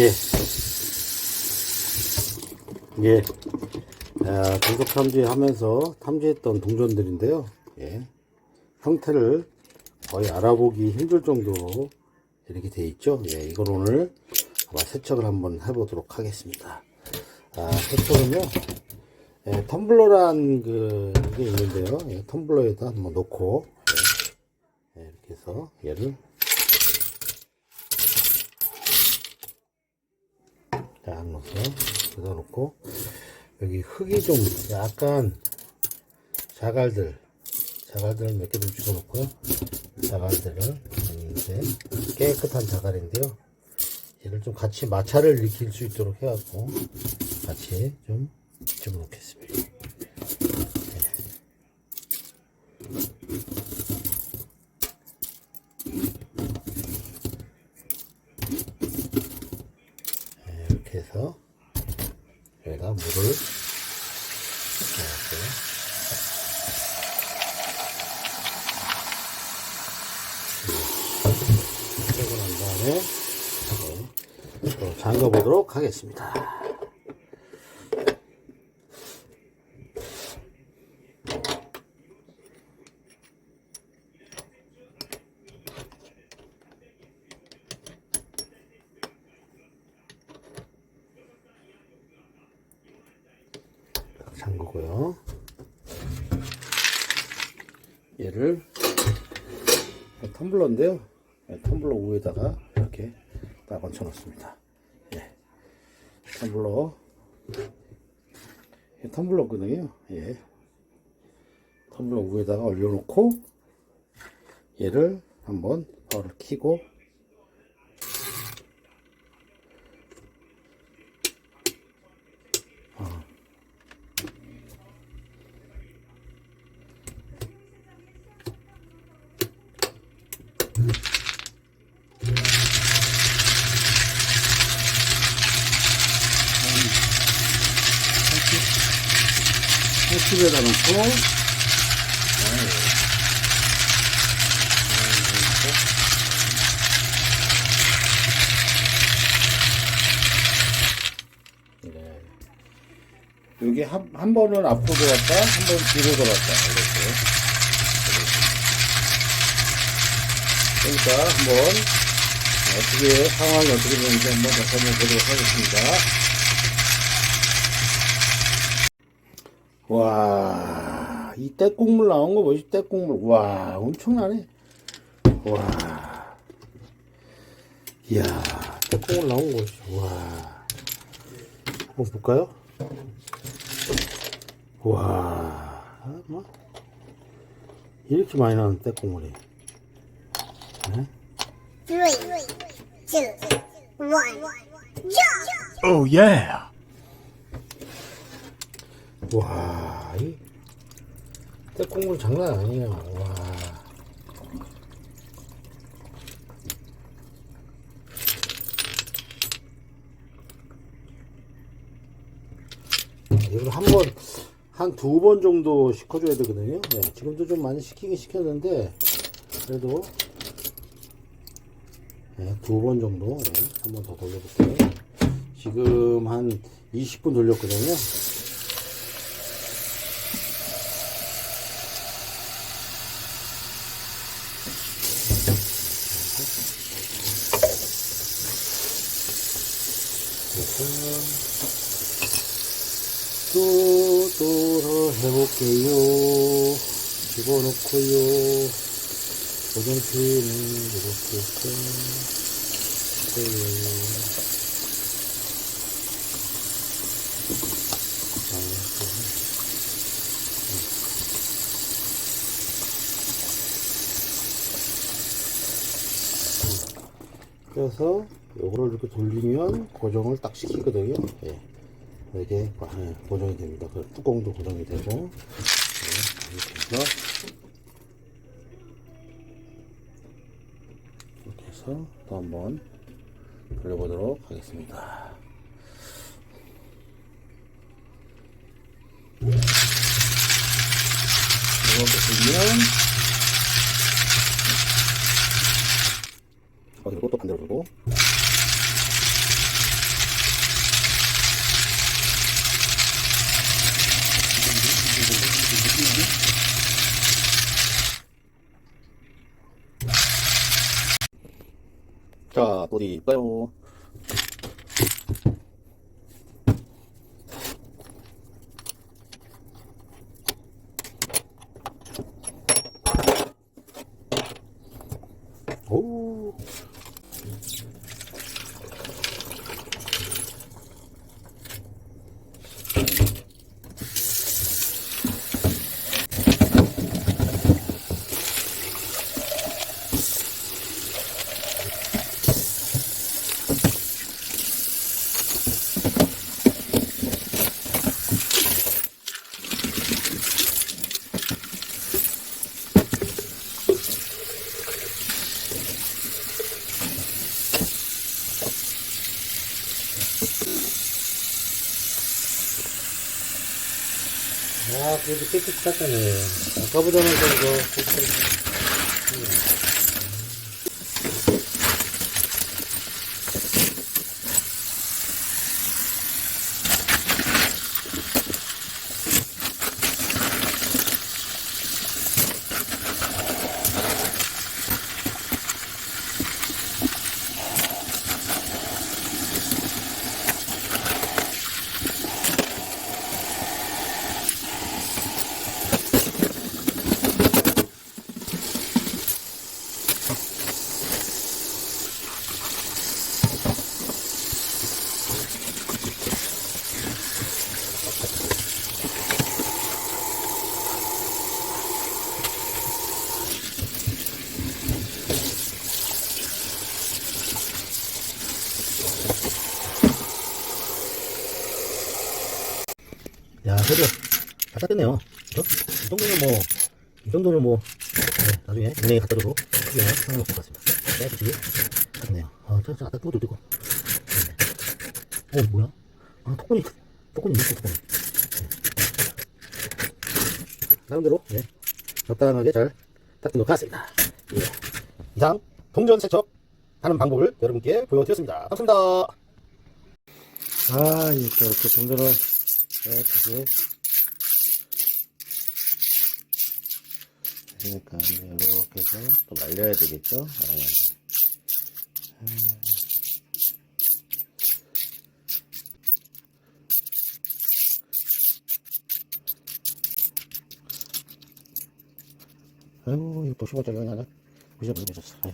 예. 예. 아, 동적 탐지 하면서 탐지했던 동전들인데요. 예. 형태를 거의 알아보기 힘들 정도로 이렇게 돼 있죠. 예, 이걸 오늘 아마 세척을 한번 해보도록 하겠습니다. 아, 세척은요. 예, 텀블러란 그, 게 있는데요. 예, 텀블러에다 한번 놓고, 예, 예, 이렇게 해서 얘를 딱 넣어서 여기다 놓고, 여기 흙이 좀 약간 자갈들, 자갈들을 몇 개 좀 집어넣고요. 자갈들을, 이제 깨끗한 자갈인데요. 얘를 좀 같이 마찰을 일으킬 수 있도록 해갖고, 같이 좀 집어넣겠습니다. 네, 이렇게 해서 여기다 물을 넣었고요. 빼고 난 다음에 네, 또 잠가 보도록 하겠습니다. 잠그고요. 얘를 텀블러인데요. 네, 텀블러 위에다가 이렇게 딱 얹혀 놓습니다. 예. 텀블러. 예, 텀블러거든요. 예. 텀블러 위에다가 올려놓고 얘를 한번 바로 켜고 집에다 놓고 네. 여기 한, 한 번은 앞으로 돌았다, 한 번 뒤로 돌았다, 이렇게. 그러니까 한번 어떻게, 상황이 어떻게 되는지 한번 한번 보도록 하겠습니다. 와, 이 떼국물 나온 거 뭐지? 떼국물. 와, 엄청나네. 와. 이야, 떼국물 나온 거지. 와. 한번 볼까요? 와, 아, 뭐. 이렇게 많이 나는 떼국물이. 네? Three, two, one, jump! Oh yeah. 와, 이 떼국물 장난 아니에요. 와. 이걸 한 번, 한 두 번 정도 식혀줘야 되거든요. 네, 지금도 좀 많이 식히긴 식혔는데, 그래도, 네, 두번 정도, 네, 한번 더 돌려볼게요. 지금 한 20분 돌렸거든요. 또, 또, 해볼게요. 집어넣고요. 고정피는 이렇게 해서, 요 그래서 요거를 이렇게 돌리면 고정을 딱 시키거든요. 예. 이게 예, 고정이 됩니다. 그 뚜껑도 고정이 되고 예, 이렇게 해서 이렇게 해서 또 한번 돌려보도록 하겠습니다. 이렇게 돌리면 어디로 또 반대로 돌고 또 어디 그래도 깨끗이 닦아네. 아까보다는 좀더 야, 그래도 다 닦았네요. 그죠? 이 정도면 뭐, 이 정도는 뭐, 네, 나중에 은행에 갖다 줘도 크게 상관없을 것 같습니다. 깨끗이 닦았네요. 아, 저, 저, 아까 뚜고도 뜨고. 네. 어, 뭐야? 아, 토끼니, 토끼니 있어, 토끼니. 네. 나름대로, 네. 적당하게 잘 닦은 것 같습니다. 예. 이상, 동전 세척 하는 방법을 여러분께 보여드렸습니다. 감사합니다. 아, 이렇게, 이렇게 동전을 깨끗이. 그러니까, 이렇게 해서 또 말려야 되겠죠? 네. 아이고, 이거 또 시골짜기 하나. 부셔버리겠어. 아유.